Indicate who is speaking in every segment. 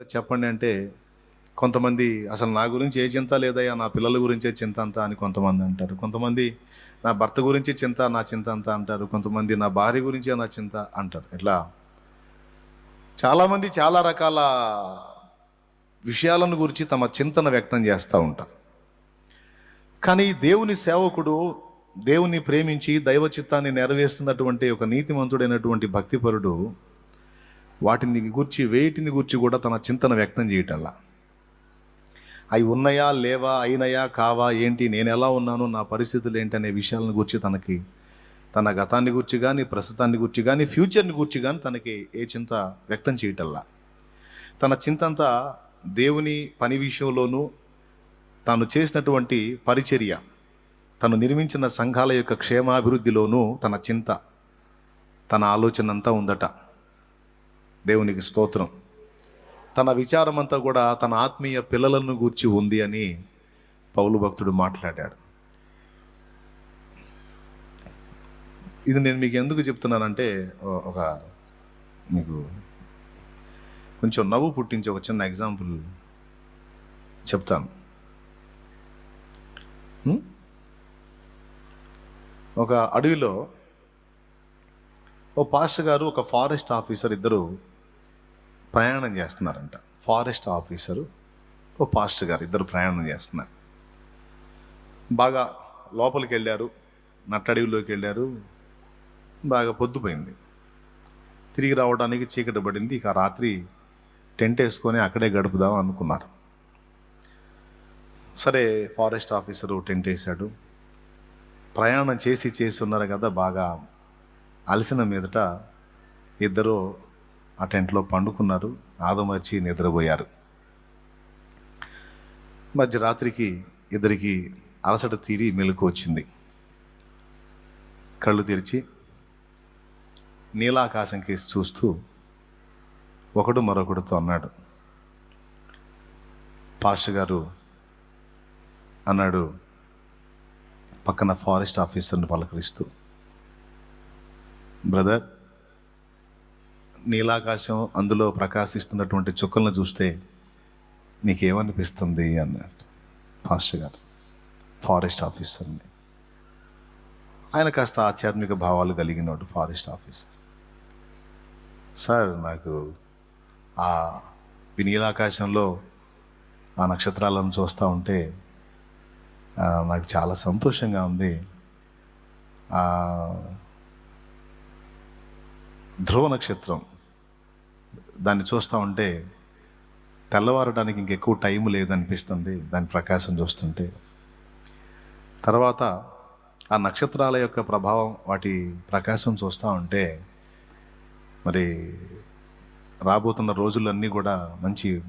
Speaker 1: చెప్పండి అంటే కొంతమంది అసలు నా గురించి ఏ చింత లేదయ్యా నా పిల్లల గురించే చింత అంతా అని కొంతమంది అంటారు. కొంతమంది నా భర్త గురించి చింత నా చింత అంతా అంటారు. కొంతమంది నా భార్య గురించే నా చింత అంటారు. ఇట్లా చాలామంది చాలా రకాల విషయాలను గురించి తమ చింతన వ్యక్తం చేస్తూ ఉంటారు. కానీ దేవుని సేవకుడు దేవుని ప్రేమించి దైవ చిత్తాన్ని నెరవేరుస్తున్నటువంటి ఒక నీతిమంతుడైనటువంటి భక్తిపరుడు వాటిని గూర్చి వేటిని గూర్చి కూడా తన చింతన వ్యక్తం చేయటల్లా. అవి ఉన్నాయా లేవా అయినాయా కావా ఏంటి నేను ఎలా ఉన్నాను నా పరిస్థితులు ఏంటి అనే విషయాలను గురించి తనకి తన గతాన్ని గురించి కానీ ప్రస్తుతాన్ని గురించి కానీ ఫ్యూచర్ని గురించి కానీ తనకి ఏ చింత వ్యక్తం చేయటల్లా. తన చింత అంతా దేవుని పని విషయంలోనూ తాను చేసినటువంటి పరిచర్య తను నిర్మించిన సంఘాల యొక్క క్షేమాభివృద్ధిలోనూ తన చింత తన ఆలోచన అంతా ఉందట. దేవునికి స్తోత్రం. తన విచారమంతా కూడా తన ఆత్మీయ పిల్లలను గూర్చి ఉంది అని పౌలు భక్తుడు మాట్లాడాడు. ఇది నేను మీకు ఎందుకు చెప్తున్నానంటే ఒక మీకు కొంచెం నవ్వు పుట్టించే ఒక చిన్న ఎగ్జాంపుల్ చెప్తాను. ఒక అడవిలో ఓ పాస్టర్ గారు ఒక ఫారెస్ట్ ఆఫీసర్ ఇద్దరు ప్రయాణం చేస్తున్నారంట. ఫారెస్ట్ ఆఫీసరు ఓ పాస్టర్ గారు ఇద్దరు ప్రయాణం చేస్తున్నారు. బాగా లోపలికి వెళ్ళారు నట్టడవిలోకి వెళ్ళారు బాగా పొద్దుపోయింది. తిరిగి రావడానికి చీకటి పడింది ఇక రాత్రి టెంట్ వేసుకొని అక్కడే గడుపుదాం అనుకున్నారు. సరే ఫారెస్ట్ ఆఫీసరు టెంట్ వేశాడు. ప్రయాణం చేసి చేసి ఉన్నారు కదా బాగా అలసిన మీదట ఇద్దరు ఆ టెంట్లో పండుకున్నారు. ఆదమర్చి నిద్రపోయారు. మధ్యరాత్రికి ఇద్దరికి అలసట తీరి మెలకు వచ్చింది. కళ్ళు తెరిచి నీలాకాశం కేసి చూస్తూ ఒకడు మరొకడితో అన్నాడు. పాస్టర్ గారు అన్నాడు పక్కన ఫారెస్ట్ ఆఫీసర్ని పలకరిస్తూ బ్రదర్ నీలాకాశం అందులో ప్రకాశిస్తున్నటువంటి చుక్కలను చూస్తే నీకేమనిపిస్తుంది అన్నాడు పాస్టర్ గారు ఫారెస్ట్ ఆఫీసర్ని ఆయన కాస్త ఆధ్యాత్మిక భావాలు కలిగినోడు ఫారెస్ట్ ఆఫీసర్. సార్ నాకు ఆ వినీలాకాశంలో నీలాకాశంలో ఆ నక్షత్రాలను చూస్తూ ఉంటే నాకు చాలా సంతోషంగా ఉంది. ధ్రువ నక్షత్రం దాన్ని చూస్తూ ఉంటే తెల్లవారడానికి ఇంకెక్కువ టైం లేదనిపిస్తుంది దాని ప్రకాశం చూస్తుంటే. తర్వాత ఆ నక్షత్రాల యొక్క ప్రభావం వాటి ప్రకాశం చూస్తూ ఉంటే మరి రాబోతున్న రోజులన్నీ కూడా మంచి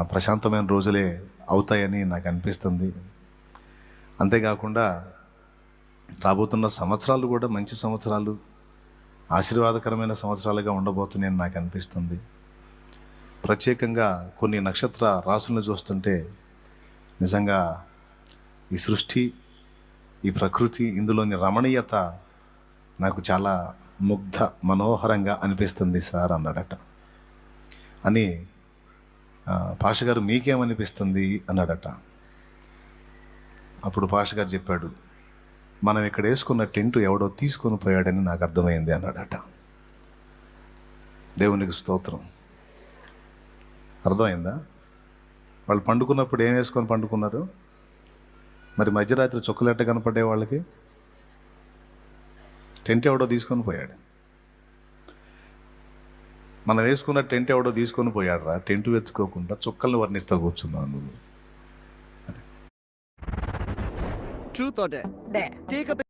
Speaker 1: ప్రశాంతమైన రోజులే అవుతాయని నాకు అనిపిస్తుంది. అంతేకాకుండా రాబోతున్న సంవత్సరాలు కూడా మంచి సంవత్సరాలు ఆశీర్వాదకరమైన సంవత్సరాలుగా ఉండబోతున్నాయని నాకు అనిపిస్తుంది. ప్రత్యేకంగా కొన్ని నక్షత్ర రాసులను చూస్తుంటే నిజంగా ఈ సృష్టి ఈ ప్రకృతి ఇందులోని రమణీయత నాకు చాలా ముగ్ధ మనోహరంగా అనిపిస్తుంది సార్ అన్నాడట. అని పాషగారు పాష గారు మీకేమనిపిస్తుంది అన్నాడట. అప్పుడు పాష గారు చెప్పాడు మనం ఇక్కడ వేసుకున్న టెంట్ ఎవడో తీసుకొని పోయాడని నాకు అర్థమైంది అన్నాడట. దేవునికి స్తోత్రం. అర్థమైందా? వాళ్ళు పండుకున్నప్పుడు ఏం వేసుకొని పండుకున్నారు? మరి మధ్యరాత్రి చుక్కలెట్ట కనపడే వాళ్ళకి? టెంట్ ఎవడో తీసుకొని పోయాడు. మనం వేసుకున్న టెంట్ ఎవడో తీసుకొని పోయాడు రా టెంట్ వెతుకోకుండా చుక్కల్ని వర్ణిస్తూ కూర్చున్నావు నువ్వు.
Speaker 2: Truth or dare?
Speaker 3: Dare.
Speaker 2: Take up